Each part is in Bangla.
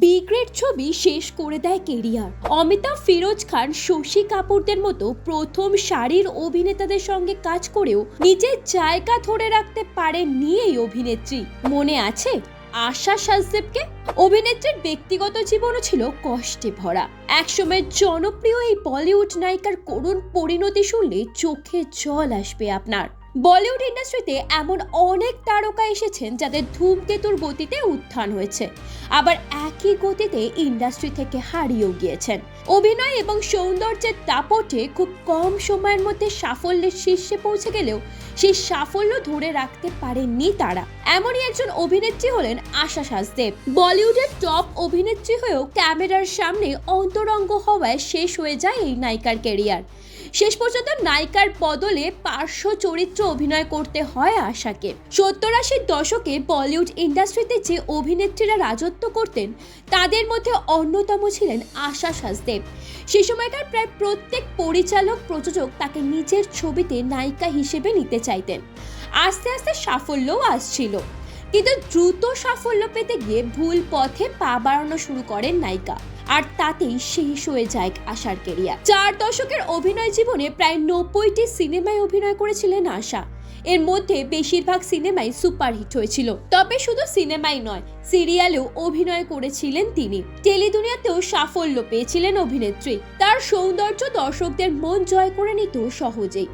বি গ্রেড ছবি শেষ করে দেয় কেরিয়ার অমিতাভ, ফিরোজ খান, শশী কাপুরদের মতো প্রথম সারির অভিনেতাদের সঙ্গে কাজ করেও নিজের জায়গা ধরে রাখতে পারেননি নিয়েই অভিনেত্রী। মনে আছে? আশা সাজদেবকে অভিনেত্রীর ব্যক্তিগত জীবনও ছিল কষ্টে ভরা। একসময় জনপ্রিয় এই বলিউড নায়িকার করুণ পরিণতি শুনলে চোখে জল আসবে আপনার। বলিউড ইন্ডাস্ট্রিতে এমন অনেক তারকা এসেছেন যাদের ধূমকেতুর গতিতে উত্থান হয়েছে। আবার একই গতিতে ইন্ডাস্ট্রি থেকে হারিয়েও গিয়েছেন। অভিনয় এবং সৌন্দর্যের তাপটে খুব কম সময়ের মধ্যে সাফল্যের শীর্ষে পৌঁছে গেলেও সেই সাফল্য ধরে রাখতে পারেননি তারা। এমনই একজন অভিনেত্রী হলেন আশা সাজদেব বলিউডের টপ অভিনেত্রী হয়েও ক্যামেরার সামনে অন্তরঙ্গ হওয়ায় শেষ হয়ে যায় এই নায়িকার কেরিয়ার শেষ পর্যন্ত নায়িকার বদলে পার্শ্ব চরিত্র অভিনয় করতে হয় আশাকে। সত্তর আশির দশকে বলিউড ইন্ডাস্ট্রিতে যে অভিনেত্রীরা রাজত্ব করতেন, তাদের মধ্যে অন্যতম ছিলেন আশা সাজদেব সে সময়কার প্রায় প্রত্যেক পরিচালক প্রযোজক তাকে নিজের ছবিতে নায়িকা হিসেবে নিতে চাইতেন। আস্তে আস্তে সাফল্যও আসছিল। কিন্তু দ্রুত সাফল্য পেতে গিয়ে ভুল পথে পা বাড়ানো শুরু করেন নায়িকা। আর তাতেই শেষ হয়ে যায় আশার কেরিয়ার চার দশকের অভিনয় জীবনে প্রায় নব্বইটি সিনেমায় অভিনয় করেছিলেন আশা। এর মধ্যে বেশিরভাগ সিনেমাই সুপারহিট হয়েছিল। তবে শুধু সিনেমাই নয়, সিরিয়ালেও অভিনয় করেছিলেন তিনি। টেলিদুনিয়াতেও সাফল্য পেয়েছিলেন অভিনেত্রী। তার সৌন্দর্য দর্শকদের মন জয় করে নিত সহজেই।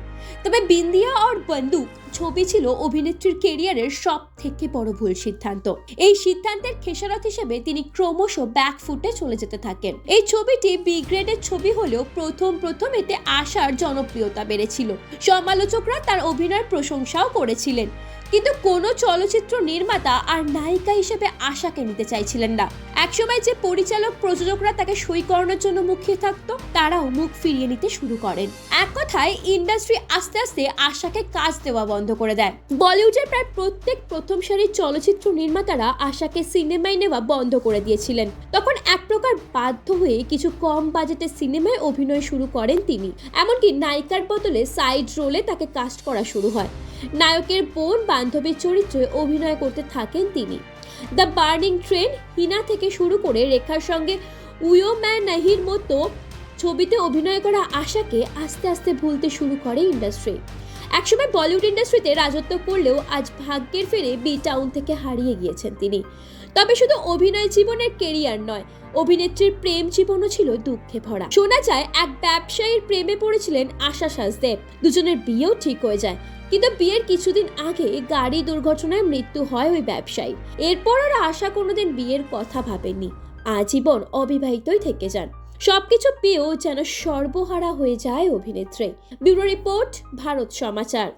তবে বিন্দিয়া আর বন্দুক ছবি ছিল অভিনেত্রীর কেরিয়ারের সব থেকে বড় ভুল সিদ্ধান্ত। এই সিদ্ধান্তের খেসারত হিসেবে তিনি ক্রমশ ব্যাকফুটে চলে যেতে থাকেন। এই ছবিটি বি গ্রেডের ছবি হলেও প্রথম প্রথম এতে আশার জনপ্রিয়তা বেড়েছিল। সমালোচকরা তার অভিনয়ের প্রশংসাও করেছিলেন। কিন্তু কোনো চলচ্চিত্র নির্মাতা আর নায়িকা হিসেবে আশাকে নিতে চাইছিলেন না। একসময় যে পরিচালক প্রযোজকরা তাকে সই করানোর জন্য মুখিয়ে থাকতো, তারাও মুখ ফিরিয়ে নিতে শুরু করেন। এক কথায়, ইন্ডাস্ট্রি আস্তে আস্তে আশাকে কাজ দেওয়া বন্ধ করে দেয়। বলিউডের প্রায় প্রত্যেক প্রথম সারির চলচ্চিত্র নির্মাতারা আশাকে সিনেমায় নেওয়া বন্ধ করে দিয়েছিলেন। তখন এক বাধ্য হয়ে কিছু কম বাজেটের সিনেমায় অভিনয় শুরু করেন তিনি। এমনকি নায়িকার বদলে সাইড রোলে তাকে কাস্ট করা শুরু হয়। নায়কের বোন বান্ধবীর চরিত্রে অভিনয় করতে থাকেন তিনি। দ্য বার্নিং ট্রেন হিনা থেকে শুরু করে রেখার সঙ্গে উয়ো ম্যান নাহির মতো ছবিতে অভিনয় করা আশাকে আস্তে আস্তে ভুলতে শুরু করে ইন্ডাস্ট্রি একসময় বলিউড ইন্ডাস্ট্রিতে রাজত্ব করলেও আজ ভাগ্যের ফেরে বি টাউন থেকে হারিয়ে গিয়েছেন তিনি। তবে শুধু অভিনয় জীবনের কেরিয়ার নয়, অভিনেত্রীর প্রেম জীবনও ছিল দুঃখে ভরা। শোনা যায়, এক ব্যবসায়ীর প্রেমে পড়েছিলেন আশা সাজদেব। দুজনের বিয়েও ঠিক হয়ে যায়, কিন্তু বিয়ের কিছুদিন আগে গাড়ি দুর্ঘটনায় মৃত্যু হয় ওই ব্যবসায়ী এরপর আর আশা কোনোদিন বিয়ের কথা ভাবেননি। আজীবন অবিবাহিতই থেকে যান। সবকিছু পেয়েও যেন সর্বহারা হয়ে যায় অভিনেত্রী। Bureau report, Bharat Samachar.